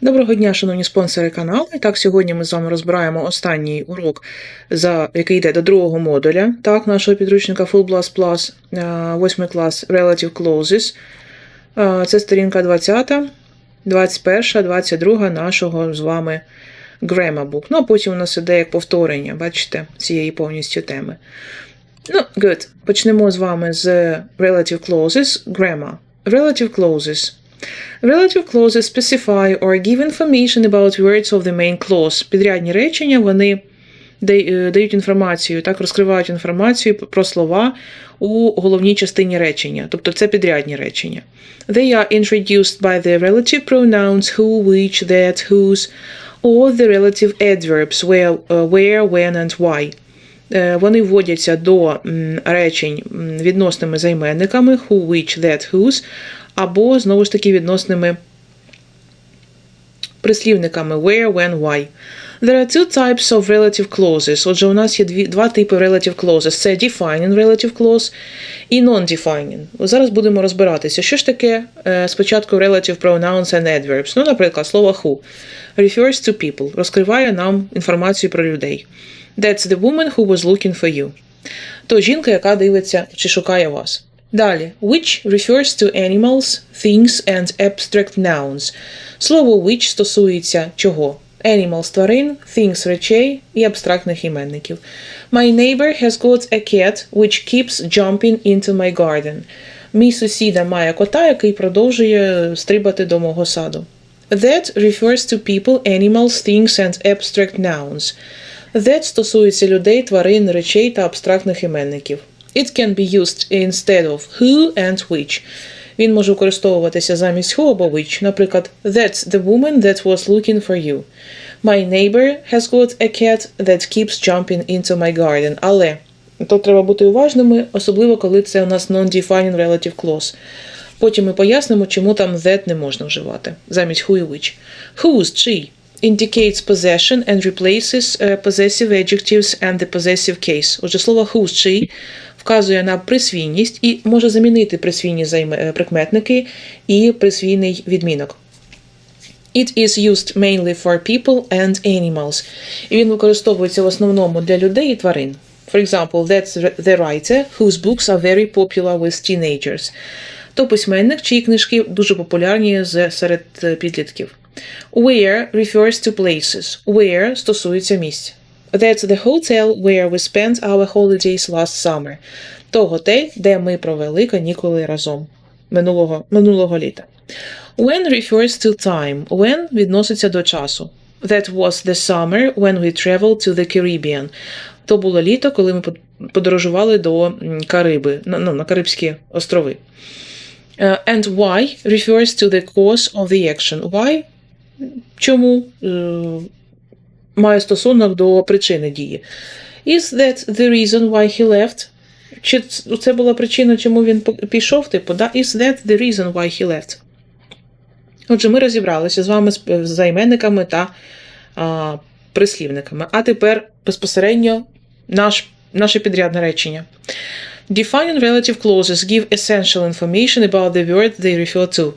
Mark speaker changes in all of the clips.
Speaker 1: Доброго дня, шановні спонсори каналу. Так, сьогодні ми з вами розбираємо останній урок, за, який йде до другого модуля так, нашого підручника Full Blast Plus, е, 8 клас Relative Clauses. Е, Це сторінка 20, 21, 22 нашого з вами Grammar Book. Ну, а потім у нас іде як повторення, бачите, цієї повністю теми. Ну, good. Почнемо з вами з Relative Clauses, Grammar. Relative Clauses. Relative clauses specify or give information about words of the main clause. Підрядні речення вони дають інформацію, так розкривають інформацію про слова у головній частині речення, тобто це підрядні речення. They are introduced by the relative pronouns who, which, that, whose, or the relative adverbs where, uh, where, when and why. Е, Вони вводяться до речень відносними займенниками who, which, that, whose, або знову ж таки відносними прислівниками where, when, why. There are two types of relative clauses. Отже, у нас є дві, два типи relative clauses. Це defining relative clause і non-defining. Зараз будемо розбиратися. Що ж таке е, спочатку relative pronouns and adverbs? Ну, наприклад, слово who refers to people, розкриває нам інформацію про людей. That's the woman who was looking for you. То жінка, яка дивиться чи шукає вас. Далі, which refers to animals, things and abstract nouns. Слово which стосується чого? Animals – тварин, things – речей і абстрактних іменників. My neighbor has got a cat which keeps jumping into my garden. Мій сусіда має кота, який продовжує стрибати до мого саду. That refers to people, animals, things and abstract nouns. That стосується людей, тварин, речей та абстрактних іменників. It can be used instead of who and which. Він може використовуватися замість who або which. Наприклад, That's the woman that was looking for you. My neighbor has got a cat that keeps jumping into my garden. Але тут треба бути уважними, особливо коли це у нас non-defining relative clause. Потім ми пояснимо, чому там that не можна вживати замість who і which. Whose, чий indicates possession and replaces uh, possessive adjectives and the possessive case. Отже, слово whose, чий вказує на присвійність і може замінити присвійні е, прикметники і присвійний відмінок. It is used mainly for people and animals. І він використовується в основному для людей і тварин. For example, that's the writer whose books are very popular with teenagers. То письменник, чиї книжки дуже популярні серед е, підлітків. Where refers to places. Where стосується місць. That's the hotel where we spent our holidays last summer. То готель, де ми провели канікули разом минулого, минулого літа. When refers to time. When відноситься до часу. That was the summer when we traveled to the Caribbean. То було літо, коли ми подорожували до Кариби, на, ну, на Карибські острови. Uh, and why refers to the cause of the action. Why? Чому е, має стосунок до причини дії. Is that the reason why he left? Чи це була причина, чому він пішов? Типу, да? Is that the reason why he left? Отже, ми розібралися з вами з займенниками та а, прислівниками. А тепер безпосередньо наш, наше підрядне речення. Defining relative clauses give essential information about the word they refer to.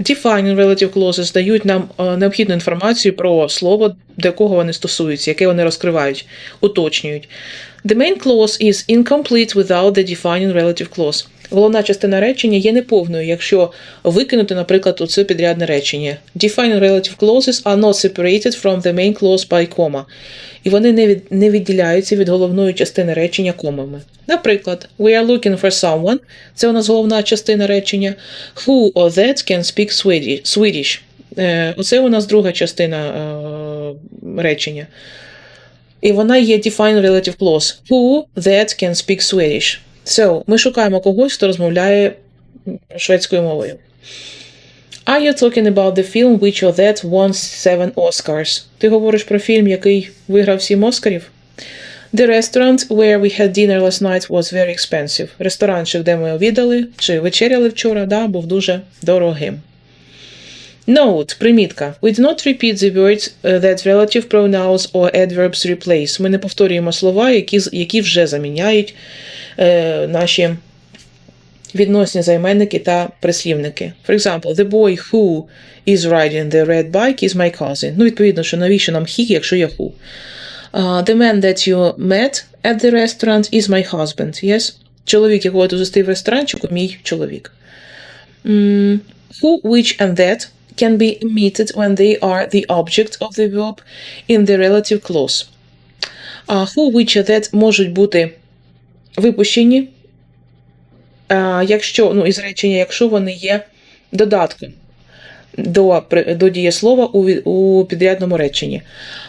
Speaker 1: Defining relative clauses дають нам е, необхідну інформацію про слово, до якого вони стосуються, яке вони розкривають, уточнюють. The main clause is incomplete without the defining relative clause. Головна частина речення є неповною, якщо викинути, наприклад, оце підрядне речення. Defining relative clauses are not separated from the main clause by comma. І вони не, від, не відділяються від головної частини речення комами. Наприклад, we are looking for someone. Це у нас головна частина речення. Who or that can speak Swedish. Swedish. Е, Оце у нас друга частина е, речення. І вона є defined relative clause. Who that can speak Swedish. So, ми шукаємо когось, хто розмовляє шведською мовою. Are you talking about the film which or that won seven Oscars? Ти говориш про фільм, який виграв сім Оскарів? The restaurant where we had dinner last night was very expensive. Ресторанчик, де ми обідали чи вечеряли вчора, да, був дуже дорогим. Note, примітка. We do not repeat the words uh, that relative pronouns or adverbs replace. Ми не повторюємо слова, які, які вже заміняють е, наші відносні займенники та прислівники. For example, the boy who is riding the red bike is my cousin. Ну, відповідно, що навіщо нам he, якщо є who. Uh, the man that you met at the restaurant is my husband. Yes? Чоловік, якого ти зустрів в ресторанчику, мій чоловік. Mm, who, which, and that can be omitted when they are the object of the verb in the relative clause. А who, which, that можуть бути випущені, якщо, ну, із речення, якщо вони є додатком до, до дієслова у, у підрядному реченні.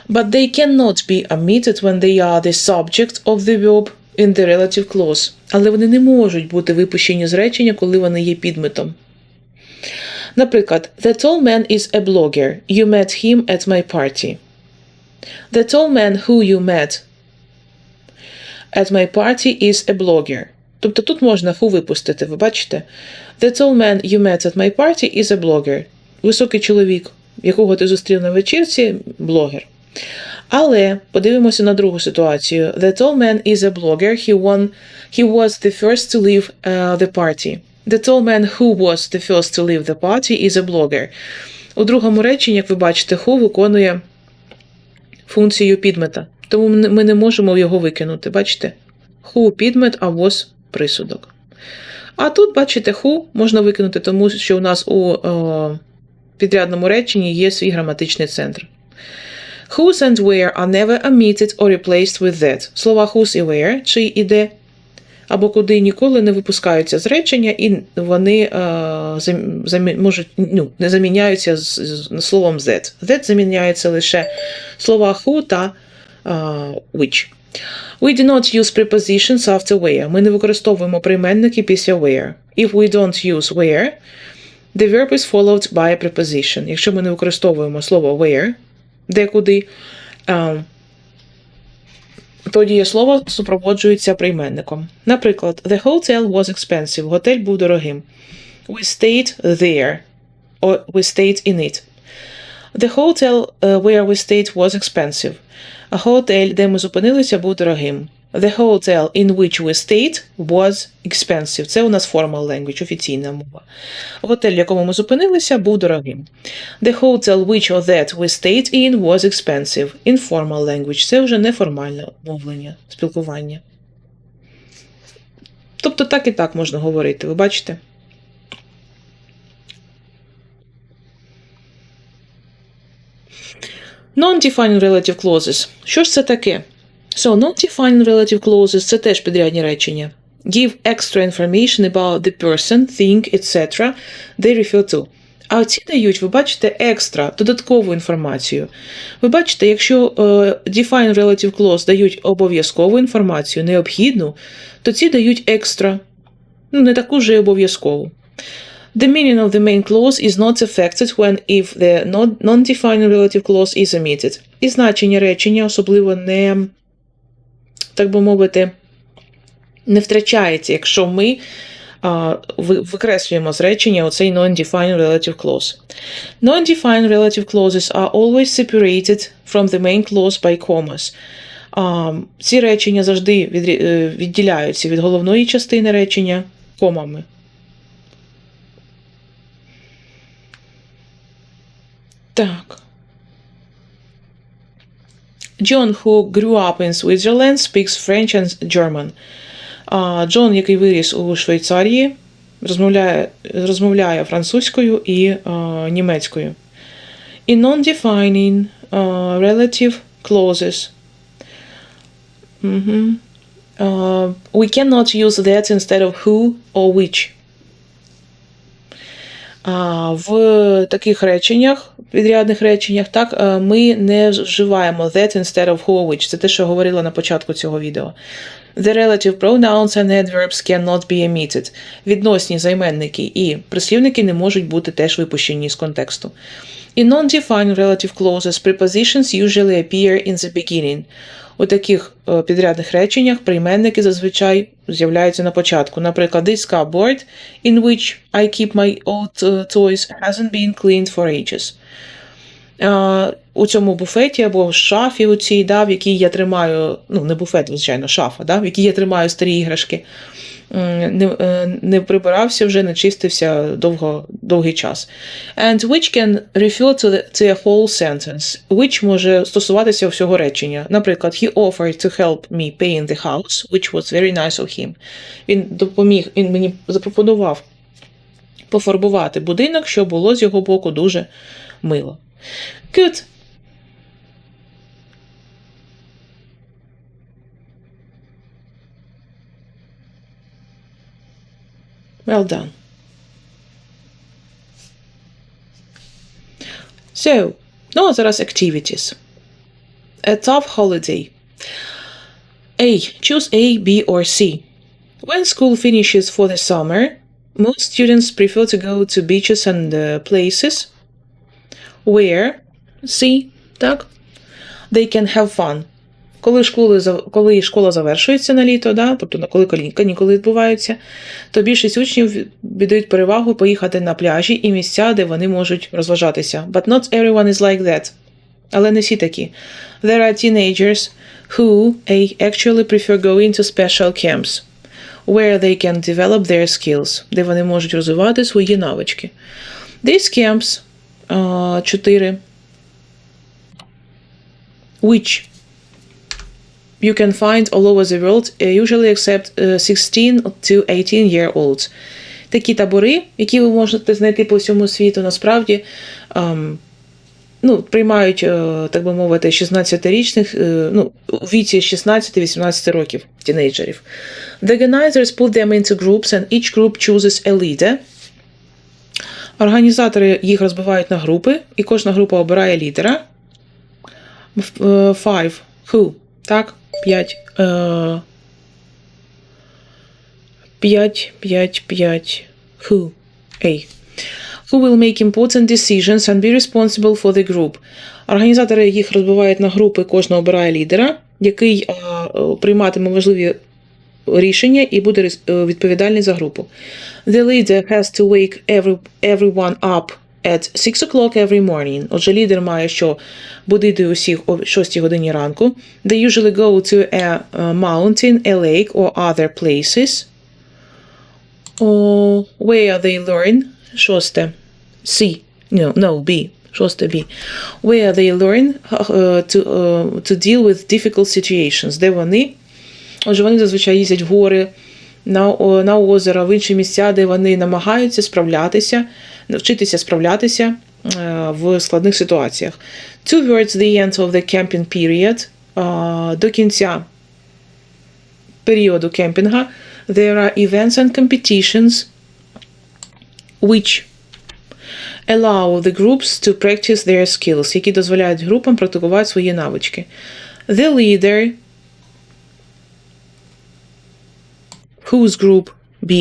Speaker 1: But they cannot be omitted when they are the subject of the verb in the relative clause. Але вони не можуть бути випущені з речення, коли вони є підметом. Наприклад, The tall man is a blogger. You met him at my party. The tall man who you met at my party is a blogger. Тобто тут можна who випустити, ви бачите? The tall man you met at my party is a blogger. Високий чоловік, якого ти зустрів на вечірці, блогер. Але подивимося на другу ситуацію. The tall man is a blogger. He won, he was the first to leave uh, the party. The tall man who was the first to leave the party is a blogger. У другому реченні, як ви бачите, who виконує функцію підмета. Тому ми не- можемо його викинути. Бачите? Who підмет, а was присудок. А тут, бачите, who можна викинути, тому що у нас у е, підрядному реченні є свій граматичний центр. Whose and where are never omitted or replaced with that. Слова whose і where, чи і де, або куди ніколи не випускаються з речення, і вони е, замі- можуть, ну, не заміняються з, з словом that. That заміняється лише слова who та е, which. We do not use prepositions after where. Ми не використовуємо прийменники після where. If we don't use where, the verb is followed by a preposition. Якщо ми не використовуємо слово where, де куди, а, то дієслово супроводжується прийменником. Наприклад, the hotel was expensive. Готель був дорогим. We stayed there. Or we stayed in it. The hotel uh, where we stayed was expensive. А готель, де ми зупинилися, був дорогим. The hotel in which we stayed was expensive. Це у нас formal language, офіційна мова. Готель, в якому ми зупинилися, був дорогим. The hotel which or that we stayed in was expensive. Informal language. Це вже неформальне мовлення, спілкування. Тобто так і так можна говорити, ви бачите? Non-defining relative clauses. Що ж це таке? So, non-defining relative clauses – це теж підрядні речення. Give extra information about the person, thing, etc. they refer to. А ці дають, ви бачите, екстра, додаткову інформацію. Ви бачите, якщо е, define relative clause дають обов'язкову інформацію, необхідну, то ці дають екстра. Ну, не таку ж і обов'язкову. The meaning of the main clause is not affected when if the non- non-defining relative clause is omitted. І значення речення особливо не, так би мовити, не втрачається, якщо ми а, викреслюємо з речення оцей non-defined relative clause. Non-defined relative clauses are always separated from the main clause by commas. А, ці речення завжди відрі- е, відділяються від головної частини речення комами. Так. John, who grew up in Switzerland, speaks French and German. Джон, який виріс у Швейцарії, розмовляє, розмовляє французькою і а, німецькою. In non-defining uh, relative clauses. Мгм. Uh, we cannot use that instead of who or which. В таких реченнях, підрядних реченнях, так, е, ми не вживаємо that instead of who which. Це те, що я говорила на початку цього відео. The relative pronouns and adverbs cannot be omitted. Відносні займенники і прислівники не можуть бути теж випущені з контексту. In non-defined relative clauses, prepositions usually appear in the beginning. У таких е, підрядних реченнях прийменники зазвичай з'являються на початку. Наприклад, this cupboard in which I keep my old uh, toys hasn't been cleaned for ages. Е, у цьому буфеті або шафі у цій, да, в якій я тримаю, ну, не буфет, звичайно, шафа, да, в якій я тримаю старі іграшки. Не, е, не прибирався вже, не чистився довго, довгий час. And which can refer to, the, to a whole sentence. Which може стосуватися всього речення. Наприклад, he offered to help me paint the house, which was very nice of him. Він допоміг, він мені запропонував пофарбувати будинок, що було з його боку дуже мило. Good. Well done. So, Northern's activities. A tough holiday. A. Choose A, B, or C. When school finishes for the summer, most students prefer to go to beaches and uh, places where, see, duck, they can have fun. Коли, школи, коли школа завершується на літо, да, тобто коли кані- канікули відбуваються, то більшість учнів віддають перевагу поїхати на пляжі і місця, де вони можуть розважатися. But not everyone is like that. Але не всі такі. There are teenagers who actually prefer going to special camps, where they can develop their skills, де вони можуть розвивати свої навички. These camps uh, 4 which you can find all over the world, uh, usually except uh, 16 to 18 year olds. Такі табори, які ви можете знайти по всьому світу, насправді ем, ну, приймають, е, так би мовити, 16-річних, е, ну, у віці 16-18 років тінейджерів. The organizers put them into groups and each group chooses a leader. Організатори їх розбивають на групи, і кожна група обирає лідера. Е, Five. Who? Так, п'ять. Е, П'ять, п'ять, п'ять. Who? A. Who will make important decisions and be responsible for the group. Організатори їх розбивають на групи, кожна обирає лідера, який е, прийматиме важливі рішення і буде е, відповідальний за групу. The leader has to wake every, everyone up at 6 o'clock every morning. Отже, лідер має що будити усіх о 6 годині ранку. They usually go to a uh, mountain, a lake or other places. Oh, where they learn. Шосте. C. No, no, B. Шосте B. Where they learn uh, to, uh, to deal with difficult situations. Де вони Отже, вони зазвичай їздять в гори, на, на озера, в інші місця, де вони намагаються справлятися, навчитися справлятися е, в складних ситуаціях. Towards the end of the camping period, е, до кінця періоду кемпінга, there are events and competitions which allow the groups to practice their skills, які дозволяють групам практикувати свої навички. The leader whose group B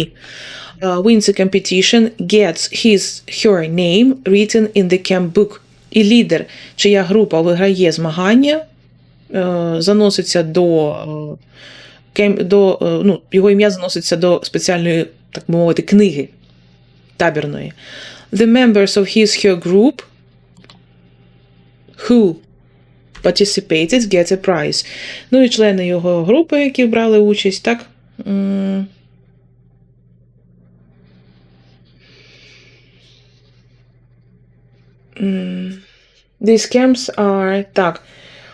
Speaker 1: uh, wins a competition gets his her name written in the camp book. І лідер, чия група виграє змагання, е, заноситься до, е, до е, ну, його ім'я заноситься до спеціальної, так би мовити, книги табірної. The members of his her group who participated get a prize. Ну і члени його групи, які брали участь, так? These camps are... Так.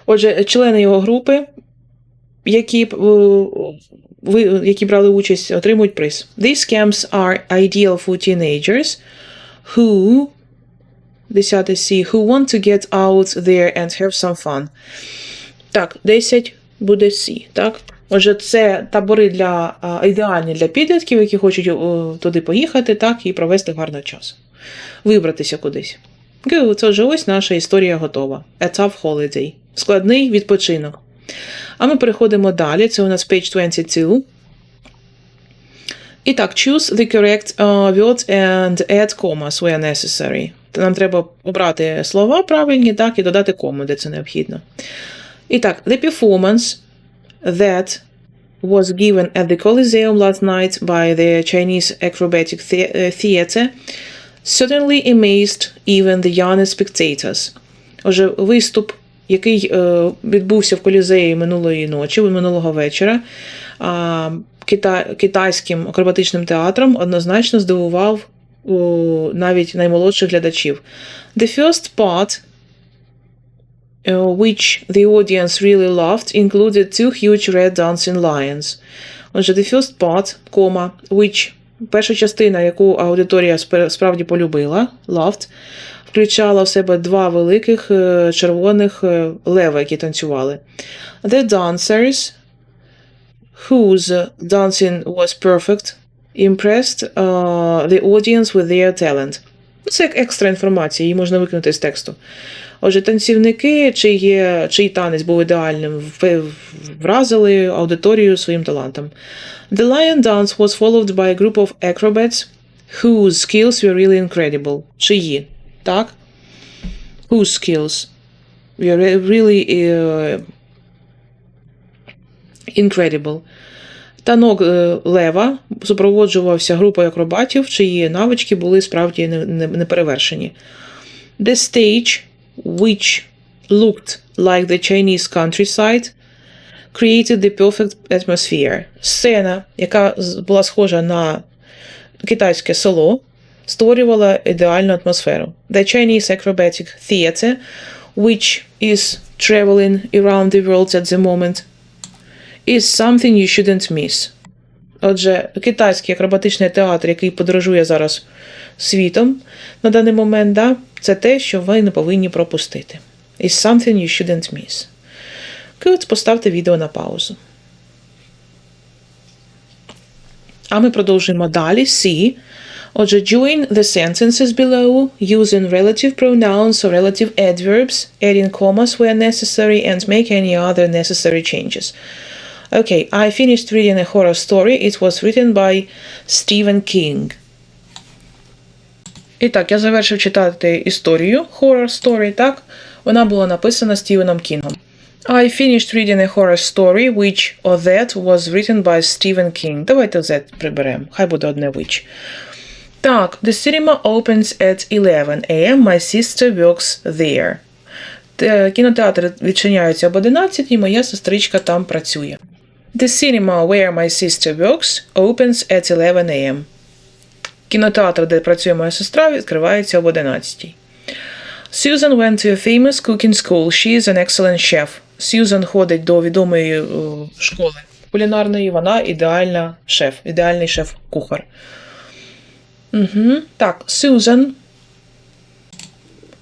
Speaker 1: Отже, члени його групи, які, е, які брали участь, отримують приз. These camps are ideal for teenagers who 10 C, who want to get out there and have some fun. Так, 10 буде C, так? Отже, це табори для ідеальні для підлітків, які хочуть туди поїхати, так, і провести гарний час. Вибратися кудись. Вже ось наша історія готова. A tough holiday. Складний відпочинок. А ми переходимо далі. Це у нас page 22. І так, choose the correct uh, word and add commas where necessary. Нам треба обрати слова правильні, так, і додати кому, де це необхідно. І так, the performance that was given at the Coliseum last night by the Chinese acrobatic the- certainly amazed even the youngest spectators. Отже, виступ, який е, відбувся в Колізеї минулої ночі, минулого вечора, китайським акробатичним театром однозначно здивував навіть наймолодших глядачів. The first part, uh, which the audience really loved, included two huge red dancing lions. Отже, the first part, which, перша частина, яку аудиторія справді полюбила, loved, включала в себе два великих е, червоних е, лева, які танцювали. The dancers, whose dancing was perfect, impressed uh, the audience with their talent. Ну, Це як екстра інформація, її можна викинути з тексту. Отже, танцівники, чиї, чий танець був ідеальним, вразили аудиторію своїм талантом. The lion dance was followed by a group of acrobats whose skills were really incredible. Чиї, так? Whose skills were really uh, incredible. Танок е, лева супроводжувався групою акробатів, чиї навички були справді не- не- неперевершені. The stage, which looked like the Chinese countryside, created the perfect atmosphere. Сцена, яка з- була схожа на китайське село, створювала ідеальну атмосферу. The Chinese acrobatic theater, which is traveling around the world at the moment, is something you shouldn't miss. Отже, китайський акробатичний театр, який подорожує зараз світом на даний момент, да, це те, що ви не повинні пропустити. Is something you shouldn't miss. Good, поставте відео на паузу. А ми продовжуємо далі. See. Отже, join the sentences below using relative pronouns or relative adverbs, adding commas where necessary, and make any other necessary changes. Okay, I finished reading a horror story. It was written by Stephen King. І так, я завершив читати історію horror story, так? Вона була написана Стівеном Кінгом. I finished reading a horror story, which or that was written by Stephen King. Давайте that приберемо. Хай буде одне which. Так, the cinema opens at 11 a.m. My sister works there. Кінотеатр відчиняється об 11 і моя сестричка там працює. The cinema where my sister works opens at 11 a.m. Кінотеатр, де працює моя сестра, відкривається об 11. Susan went to a famous cooking school. She is an excellent chef. Susan ходить до відомої е, школи кулінарної. Вона ідеальна шеф, ідеальний шеф-кухар. Угу. Так, Susan,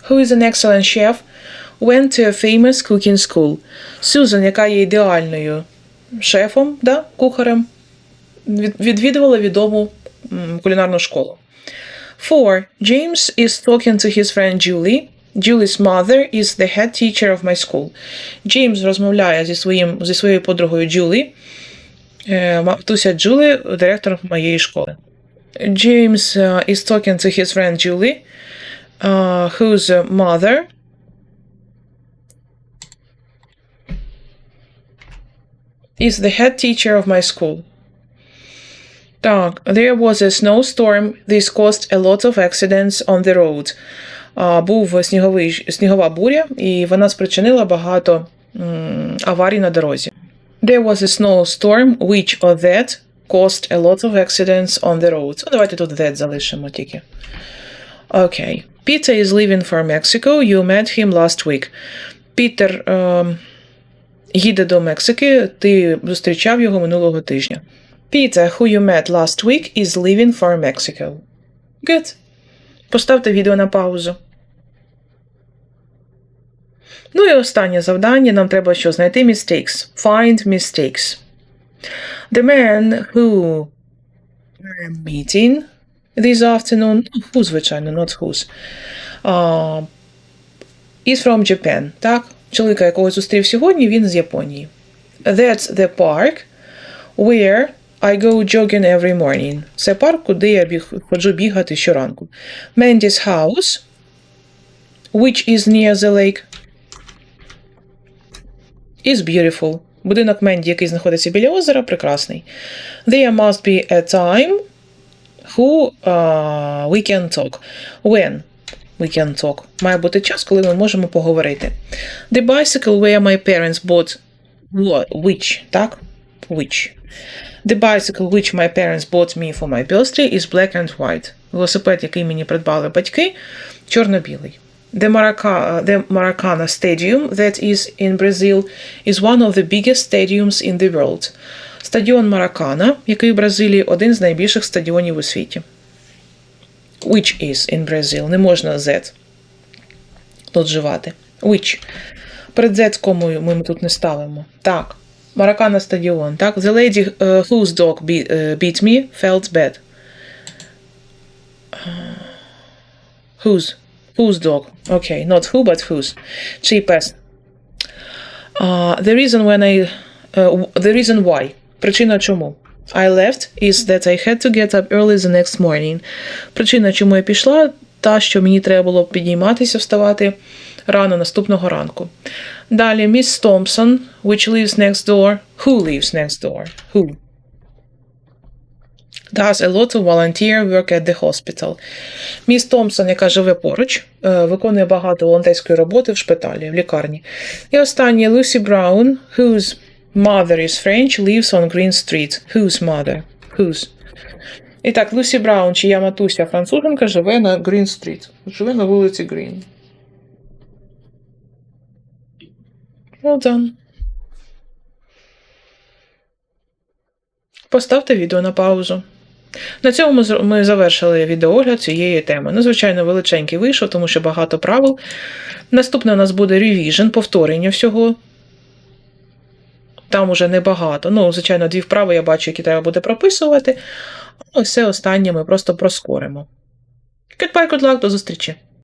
Speaker 1: who is an excellent chef, went to a famous cooking school. Susan, яка є ідеальною шефом, да, кухарем, відвідувала відому м, кулінарну школу. Four. James is talking to his friend Julie. Julie's mother is the head teacher of my school. Джеймс розмовляє зі, своїм, зі своєю подругою Джулі. Е, Матуся Джулі, директор моєї школи. James uh, is talking to his friend Julie, uh, whose uh, mother is the head teacher of my school. Так, there was a snowstorm. This caused a lot of accidents on the road. Був сніговий, снігова буря, і вона спричинила багато аварій на дорозі. There was a snowstorm, which or that caused a lot of accidents on the road. Ну, давайте тут that залишимо тільки. Окей. Peter is leaving for Mexico. You met him last week. Пітер ем, їде до Мексики. Ти зустрічав його минулого тижня. Peter, who you met last week, is leaving for Mexico. Good. Поставте відео на паузу. Ну і останнє завдання. Нам треба що знайти mistakes. Find mistakes. The man who I'm meeting this afternoon, who, звичайно, not whose, uh, is from Japan. Так? Чоловіка, якого зустрів сьогодні, він з Японії. That's the park where I go jogging every morning. Це парк, куди я біг, ходжу бігати щоранку. Mandy's house, which is near the lake, is beautiful. Будинок Менді, який знаходиться біля озера, прекрасний. There must be a time who uh, we can talk. When we can talk. Має бути час, коли ми можемо поговорити. The bicycle where my parents bought which, так? Which? The bicycle which my parents bought me for my birthday is black and white. Велосипед, який мені придбали батьки, чорно-білий. The, Maraca, the Maracana Stadium that is in Brazil is one of the biggest stadiums in the world. Стадіон Маракана, який в Бразилії один з найбільших стадіонів у світі. Which is in Brazil. Не можна Z тут вживати. Which. Перед Z комою ми тут не ставимо. Так. Маракана стадіон. Так. The lady uh, whose dog beat, uh, me felt bad. Whose? Whose dog? Okay, not who, but whose. Чий пес. Uh, the reason when I... Uh, the reason why. Причина чому. I left is that I had to get up early the next morning. Причина, чому я пішла, та, що мені треба було підійматися, вставати рано наступного ранку. Далі, Miss Thompson, which lives next door. Who lives next door? Who? Does a lot of volunteer work at the hospital. Міс Томпсон, яка живе поруч, е, виконує багато волонтерської роботи в шпиталі, в лікарні. І останнє Люсі Браун, whose mother is French, lives on Green Street. Whose mother? Whose? І так, Люсі Браун, чия матуся француженка, живе на Green Street. Живе на вулиці Green. Well done. Поставте відео на паузу. На цьому ми завершили відеоогляд цієї теми. Ну, звичайно, величенький вийшов, тому що багато правил. Наступне у нас буде revision, повторення всього. Там уже небагато. Ну, звичайно, дві вправи я бачу, які треба буде прописувати. А все останнє ми просто проскоримо. Goodbye, good luck, до зустрічі!